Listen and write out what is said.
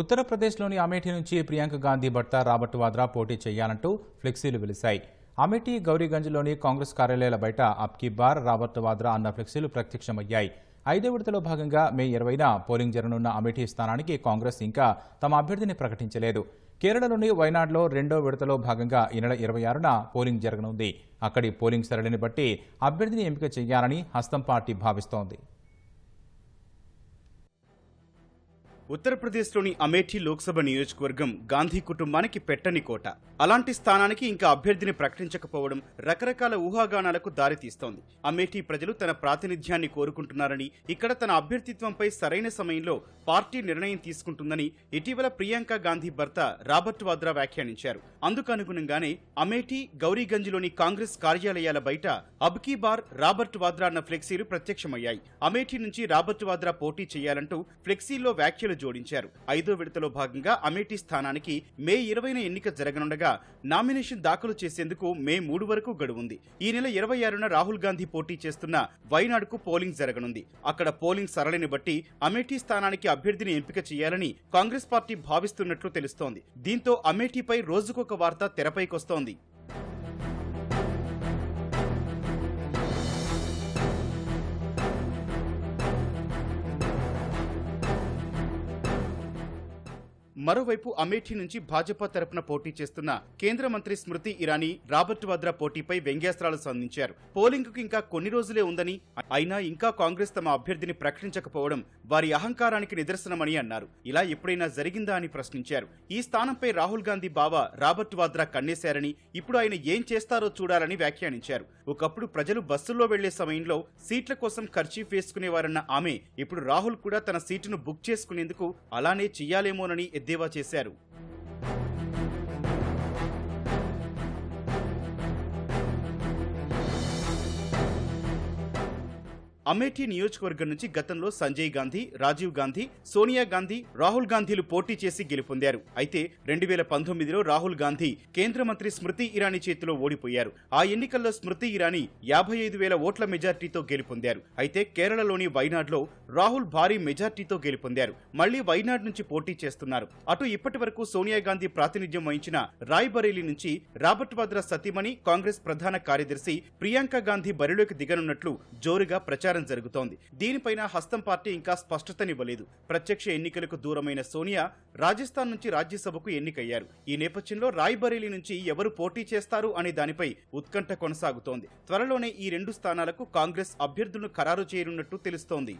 ఉత్తరప్రదేశ్లోని అమేఠీ నుంచి ప్రియాంక గాంధీ భర్త రాబర్ట్ వాద్రా పోటీ చేయాలంటూ ఫ్లెక్సీలు వెలిశాయి. అమేఠీ గౌరీగంజ్లోని కాంగ్రెస్ కార్యాలయాల బయట అబ్కీ బార్ రాబర్ట్ వాద్రా అన్న ఫ్లెక్సీలు ప్రత్యక్షమయ్యాయి. ఐదో విడతలో భాగంగా మే ఇరవైన పోలింగ్ జరగనున్న అమేఠీ స్థానానికి కాంగ్రెస్ ఇంకా తమ అభ్యర్థిని ప్రకటించలేదు. కేరళలోని వైనాడ్లో రెండో విడతలో భాగంగా ఈ నెల ఇరవై ఆరున పోలింగ్ జరగనుంది. అక్కడి పోలింగ్ సరళిని బట్టి అభ్యర్థిని ఎంపిక చేయాలని హస్తం పార్టీ భావిస్తోంది. ఉత్తరప్రదేశ్లోని అమేఠీ లోక్సభ నియోజకవర్గం గాంధీ కుటుంబానికి పెట్టని కోట. అలాంటి స్థానానికి ఇంకా అభ్యర్థిని ప్రకటించకపోవడం రకరకాల ఊహాగానాలకు దారితీస్తోంది. అమేఠీ ప్రజలు తన ప్రాతినిధ్యాన్ని కోరుకుంటున్నారని ఇక్కడ తన అభ్యర్థిత్వంపై సరైన సమయంలో పార్టీ నిర్ణయం తీసుకుంటుందని ఇటీవల ప్రియాంక గాంధీ భర్త రాబర్ట్ వాద్రా వ్యాఖ్యానించారు. అందుకనుగుణంగానే అమేఠీ గౌరీగంజ్లోని కాంగ్రెస్ కార్యాలయాల బయట అబ్కీ బార్ రాబర్ట్ వాద్రా అన్న ఫ్లెక్సీలు ప్రత్యక్షమయ్యాయి. అమేఠీ నుంచి రాబర్ట్ వాద్రా పోటీ చేయాలంటూ ఫ్లెక్సీల్లో వ్యాఖ్యలు జోడించారు. ఐదో విడతలో భాగంగా అమేఠీ స్థానానికి మే ఇరవైన ఎన్నిక జరగనుండగా నామినేషన్ దాఖలు చేసేందుకు మే మూడు వరకు గడువుంది. ఈ నెల ఇరవై ఆరున రాహుల్ గాంధీ పోటీ చేస్తున్న వైనాడుకు పోలింగ్ జరగనుంది. అక్కడ పోలింగ్ సరళిని బట్టి అమేఠీ స్థానానికి అభ్యర్థిని ఎంపిక చేయాలని కాంగ్రెస్ పార్టీ భావిస్తున్నట్లు తెలుస్తోంది. దీంతో అమేఠీపై రోజుకొక వార్త తెరపైకొస్తోంది. మరోవైపు అమేఠీ నుంచి భాజపా తరపున పోటీ చేస్తున్న కేంద్ర మంత్రి స్మృతి ఇరానీ రాబర్ట్ వాద్రా పోటీపై వ్యంగ్యాస్త్రాలు సంధించారు. పోలింగ్కు ఇంకా కొన్ని రోజులే ఉందని అయినా ఇంకా కాంగ్రెస్ తమ అభ్యర్థిని ప్రకటించకపోవడం వారి అహంకారానికి నిదర్శనమని అన్నారు. ఇలా ఎప్పుడైనా జరిగిందా అని ప్రశ్నించారు. ఈ స్థానంపై రాహుల్ గాంధీ బావ రాబర్ట్ వాద్రా కన్నేశారని ఇప్పుడు ఆయన ఏం చేస్తారో చూడాలని వ్యాఖ్యానించారు. ఒకప్పుడు ప్రజలు బస్సుల్లో వెళ్ళే సమయంలో సీట్ల కోసం ఖర్చీఫ్ వేసుకునేవారన్న ఆమె ఇప్పుడు రాహుల్ కూడా తన సీటును బుక్ చేసుకునేందుకు అలానే చెయ్యాలేమోనని ఎద్దేవా చేశారు అమేఠీ నియోజకవర్గం నుంచి గతంలో సంజయ్ గాంధీ రాజీవ్ గాంధీ సోనియా గాంధీ రాహుల్ గాంధీలు పోటీ చేసి గెలుపొందారు. అయితే రెండు వేల పంతొమ్మిదిలో రాహుల్ గాంధీ కేంద్ర మంత్రి స్మృతి ఇరానీ చేతిలో ఓడిపోయారు. ఆ ఎన్నికల్లో స్మృతి ఇరానీ యాభై ఐదు వేల ఓట్ల మెజార్టీతో గెలుపొందారు. అయితే కేరళలోని వైనాడ్లో రాహుల్ భారీ మెజార్టీతో గెలుపొందారు. మళ్ళీ వైనాడ్ నుంచి పోటీ చేస్తున్నారు. అటు ఇప్పటి వరకు సోనియా గాంధీ ప్రాతినిధ్యం వహించిన రాయ్బరేలీ నుంచి రాబర్ట్ వాద్రా సతీమణి కాంగ్రెస్ ప్రధాన కార్యదర్శి ప్రియాంక గాంధీ బరిలోకి దిగనున్నట్లు జోరుగా ప్రచారం ప్రచారం జరుగుతోంది. దీనిపైన హస్తం పార్టీ ఇంకా స్పష్టతనివ్వలేదు. ప్రత్యక్ష ఎన్నికలకు దూరమైన సోనియా రాజస్థాన్ నుంచి రాజ్యసభకు ఎన్నికయ్యారు. ఈ నేపథ్యంలో రాయ్బరేలీ నుంచి ఎవరు పోటీ చేస్తారు అనే దానిపై ఉత్కంఠ కొనసాగుతోంది. త్వరలోనే ఈ రెండు స్థానాలకు కాంగ్రెస్ అభ్యర్థులను ఖరారు చేయనున్నట్టు తెలుస్తోంది.